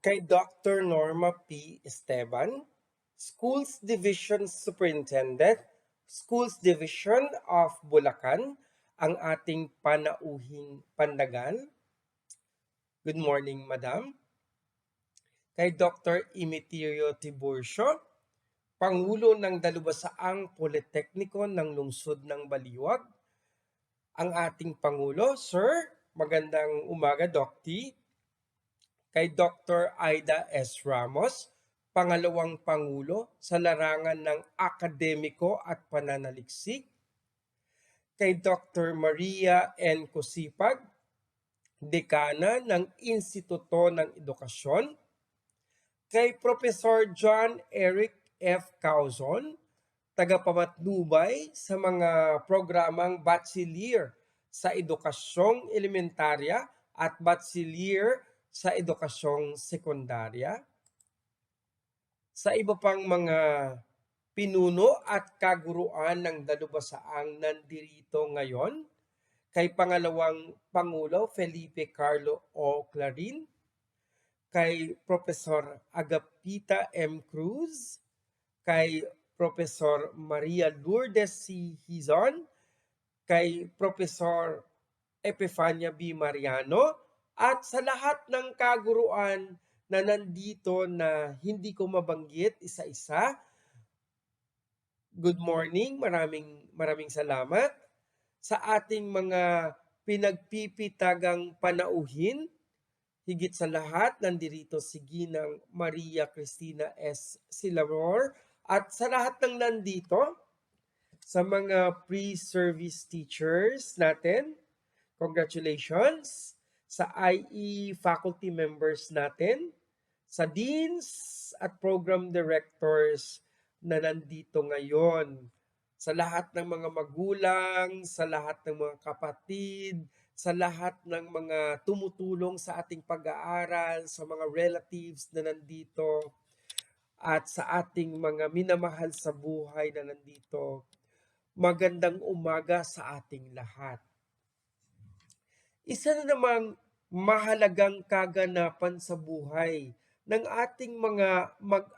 kay Dr. Norma P. Esteban, Schools Division Superintendent, Schools Division of Bulacan, ang ating panauhing pandagal. Good morning, Madam. Kay Dr. Imiterio Tiburcio, Pangulo ng Dalubasaang Politekniko ng Lungsod ng Baliwag, ang ating Pangulo, Sir, magandang umaga, Doc T. Kay Dr. Aida S. Ramos, pangalawang Pangulo sa larangan ng akademiko at pananaliksik. Kay Dr. Maria N. Kusipag, Dekana ng Instituto ng Edukasyon. Kay Professor John Eric F. Cauzon, tagapamatnubay sa mga programang Bachelier sa Edukasyong Elementarya at Bachelier sa Edukasyong Sekundarya. Sa iba pang mga pinuno at kaguruan ng dalubasaang nandirito ngayon, kay pangalawang Pangulo Felipe Carlo O. Clarin, kay Professor Agapita M. Cruz, kay Professor Maria Lourdes C. Hizon, kay Professor Epifania B. Mariano, at sa lahat ng kaguruan na nandito na hindi ko mabanggit isa-isa. Good morning, maraming maraming salamat sa ating mga pinagpipitagang panauhin. Higit sa lahat, nandirito si Ginang Maria Cristina S. Silamor at sa lahat ng nandito, sa mga pre-service teachers natin, congratulations sa IE faculty members natin, sa deans at program directors na nandito ngayon, sa lahat ng mga magulang, sa lahat ng mga kapatid, sa lahat ng mga tumutulong sa ating pag-aaral, sa mga relatives na nandito, at sa ating mga minamahal sa buhay na nandito. Magandang umaga sa ating lahat. Isa na namang mahalagang kaganapan sa buhay ng ating mga mag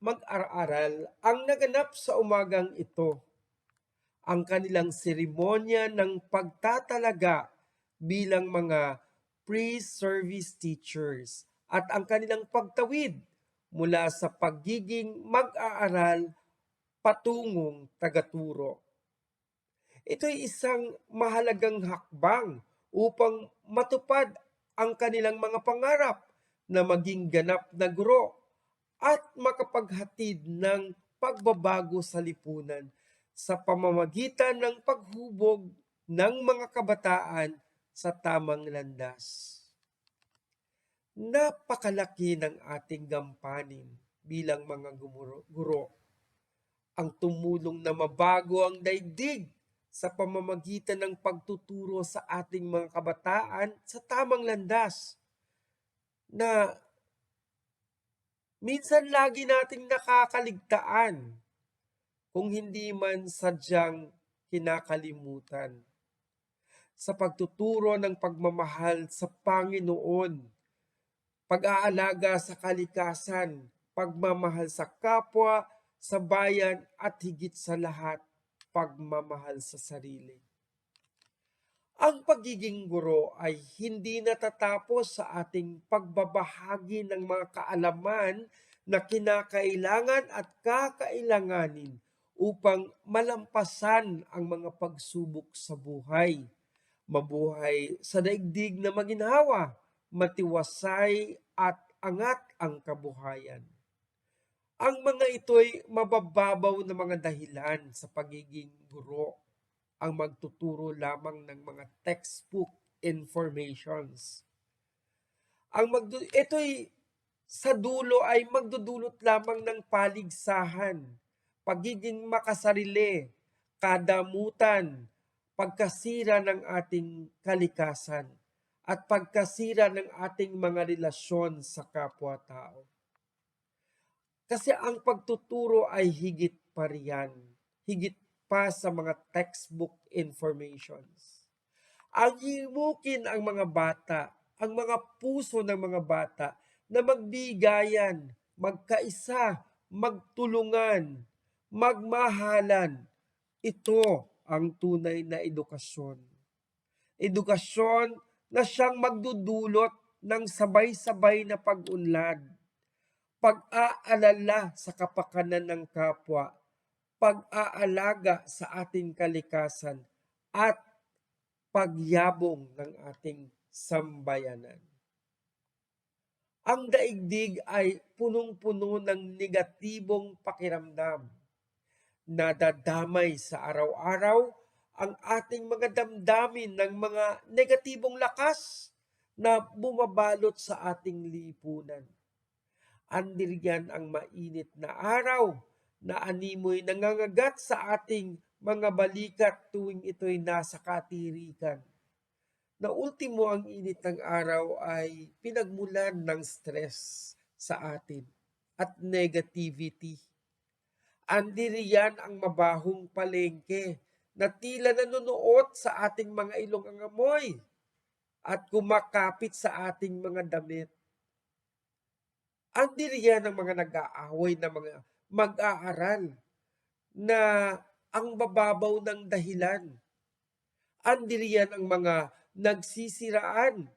mag-aaral ang naganap sa umagang ito. Ang kanilang seremonya ng pagtatalaga bilang mga pre-service teachers at ang kanilang pagtawid mula sa pagiging mag-aaral patungong tagaturo. Ito ay isang mahalagang hakbang upang matupad ang kanilang mga pangarap na maging ganap na guro at makapaghatid ng pagbabago sa lipunan sa pamamagitan ng paghubog ng mga kabataan sa tamang landas. Napakalaki ng ating gampanin bilang mga gumuro, guro. Ang tumulong na mabago ang daigdig sa pamamagitan ng pagtuturo sa ating mga kabataan sa tamang landas na minsan lagi nating nakakaligtaan kung hindi man sadyang kinakalimutan. Sa pagtuturo ng pagmamahal sa Panginoon, pag-aalaga sa kalikasan, pagmamahal sa kapwa, sa bayan at higit sa lahat, pagmamahal sa sarili. Ang pagiging guro ay hindi natatapos sa ating pagbabahagi ng mga kaalaman na kinakailangan at kakailanganin upang malampasan ang mga pagsubok sa buhay. Mabuhay sa daigdig na maginhawa, matiwasay at angat ang kabuhayan. Ang mga ito'y mabababaw na mga dahilan sa pagiging guro ang magtuturo lamang ng mga textbook informations. Ang magdu ito'y sa dulo ay magdudulot lamang ng paligsahan, pagiging makasarili, kadamutan, pagkasira ng ating kalikasan, at pagkasira ng ating mga relasyon sa kapwa-tao. Kasi ang pagtuturo ay higit pa riyan, higit pa sa mga textbook informations. Ang himukin ang mga bata, ang mga puso ng mga bata na magbigayan, magkaisa, magtulungan, magmahalan. Ito ang tunay na edukasyon. Edukasyon na siyang magdudulot ng sabay-sabay na pag-unlad, pag-aalala sa kapakanan ng kapwa, pag-aalaga sa ating kalikasan, at pagyabong ng ating sambayanan. Ang daigdig ay punong-puno ng negatibong pakiramdam. Nadadamay sa araw-araw ang ating mga damdamin ng mga negatibong lakas na bumabalot sa ating lipunan. Andiriyan ang mainit na araw na animoy nangangagat sa ating mga balikat tuwing ito'y nasa katirikan. Na ultimo ang init ng araw ay pinagmulan ng stress sa atin at negativity. Andiriyan ang mabahong palengke na tila nanonood sa ating mga ilong ang amoy at kumakapit sa ating mga damit. Andiriyan ang mga nag-aaway na mga mag-aaral na ang bababaw ng dahilan. Andiriyan ang mga nagsisiraan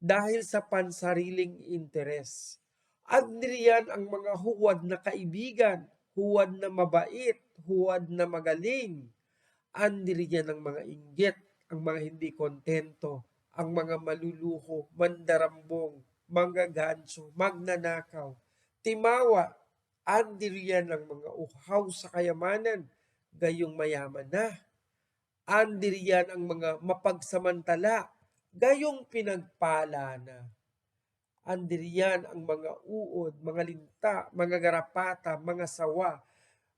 dahil sa pansariling interes. Andiriyan ang mga huwad na kaibigan, huwad na mabait, huwad na magaling. Andiriyan ang mga inggit, ang mga hindi kontento, ang mga maluluho, mandarambong, manggaganso, magnanakaw, timawa, andiriyan ang mga uhaw sa kayamanan, gayong mayaman na. Andiriyan ang mga mapagsamantala, gayong pinagpala na. Andiriyan ang mga uod, mga linta, mga garapata, mga sawa,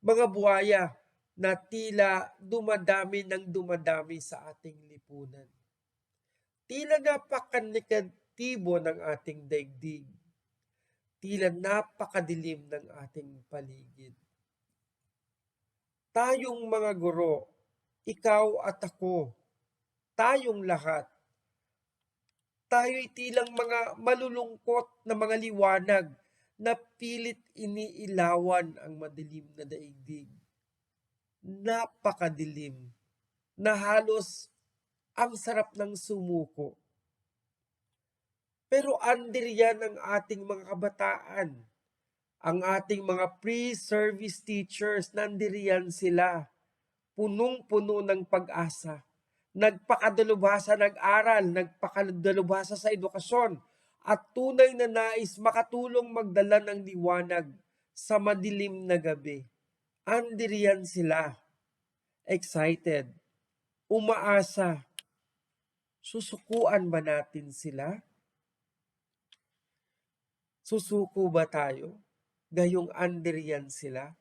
mga buhaya na tila dumadami ng dumadami sa ating lipunan. Tila napakanegatibo ng ating daigdig. Tila napakadilim ng ating paligid. Tayong mga guro, ikaw at ako, tayong lahat, tayo'y tilang mga malulungkot na mga liwanag na pilit iniilawan ang madilim na daigdig. Napakadilim na halos ang sarap ng sumuko. Pero andiriyan ang ating mga kabataan, ang ating mga pre-service teachers, nandiriyan sila, punong-puno ng pag-asa. Nagpakadalubhasa nag-aral, nagpakadalubhasa sa edukasyon, at tunay na nais makatulong magdala ng liwanag sa madilim na gabi. Andiriyan sila, excited, umaasa. Susukuan ba natin sila? Susuko ba tayo? Gayong andiriyan sila?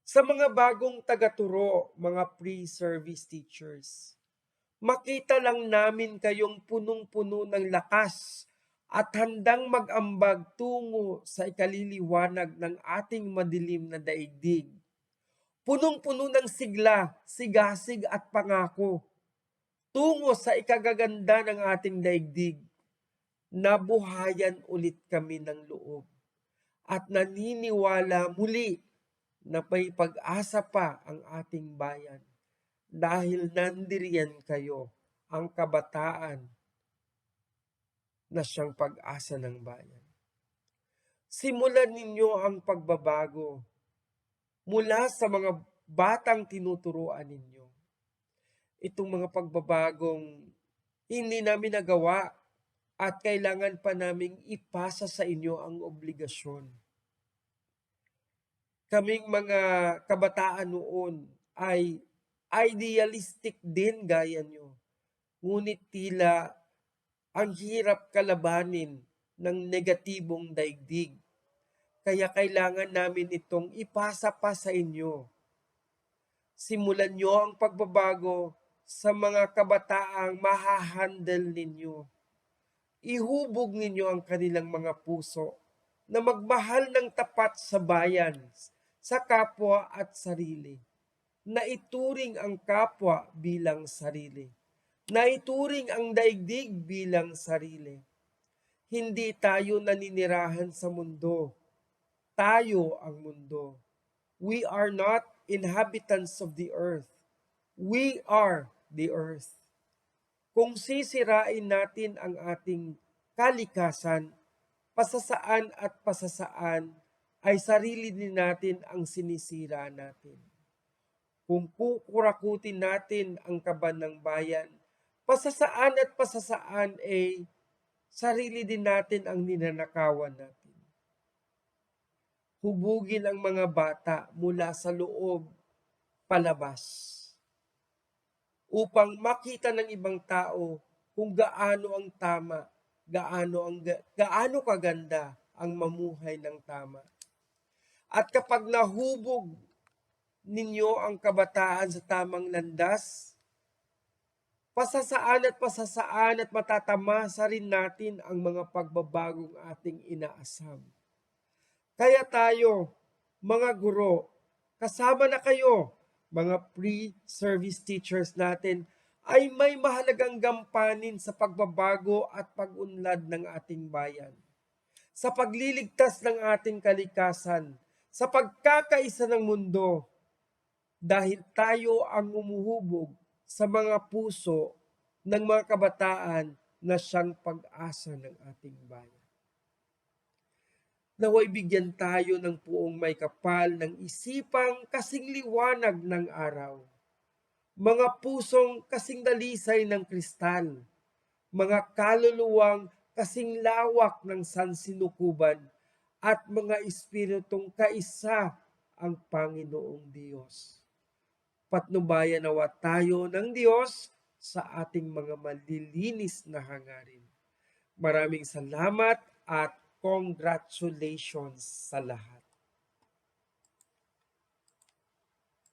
Sa mga bagong tagaturo, mga pre-service teachers, makita lang namin kayong punong-puno ng lakas at handang mag-ambag tungo sa ikaliliwanag ng ating madilim na daigdig. Punong-puno ng sigla, sigasig at pangako tungo sa ikagaganda ng ating daigdig. Nabuhayan ulit kami ng loob at naniniwala muli na may pag-asa pa ang ating bayan dahil nandiriyan kayo ang kabataan na siyang pag-asa ng bayan. Simulan ninyo ang pagbabago mula sa mga batang tinuturuan ninyo. Itong mga pagbabagong hindi namin nagawa at kailangan pa naming ipasa sa inyo ang obligasyon. Kaming mga kabataan noon ay idealistic din gaya nyo. Ngunit tila ang hirap kalabanin ng negatibong daigdig. Kaya kailangan namin itong ipasa pa sa inyo. Simulan nyo ang pagbabago sa mga kabataang mahahandle ninyo. Ihubog ninyo ang kanilang mga puso na magmahal ng tapat sa bayan, sa kapwa at sarili. Na ituring ang kapwa bilang sarili. Na ituring ang daigdig bilang sarili. hindi tayo naninirahan sa mundo. Tayo ang mundo. We are not inhabitants of the earth. We are the earth. Kung sisirain natin ang ating kalikasan, pasasaan at pasasaan ay sarili din natin ang sinisira natin. Kung kukurakutin natin ang kaban ng bayan, pasasaan at pasasaan ay sarili din natin ang ninanakawan natin. Hubugin ang mga bata mula sa loob palabas upang makita ng ibang tao kung gaano ang tama, gaano ang ga- gaano kaganda ang mamuhay ng tama. At kapag nahubog ninyo ang kabataan sa tamang landas, pasasaan at pasasaan at matatamasa rin natin ang mga pagbabagong ating inaasam. Kaya tayo, mga guro, kasama na kayo, mga pre-service teachers natin, ay may mahalagang gampanin sa pagbabago at pag-unlad ng ating bayan. Sa pagliligtas ng ating kalikasan, sa pagkakaisa ng mundo, dahil tayo ang umuhubog sa mga puso ng mga kabataan na siyang pag-asa ng ating bayan. Naway bigyan tayo ng puong may kapal ng isipang kasing liwanag ng araw. Mga pusong kasing dalisay ng kristal. Mga kaluluwang kasing lawak ng sansinukuban at mga espiritong kaisa ang Panginoong Diyos. Patnubayan nawa tayo ng Diyos sa ating mga malilinis na hangarin. Maraming salamat at congratulations sa lahat.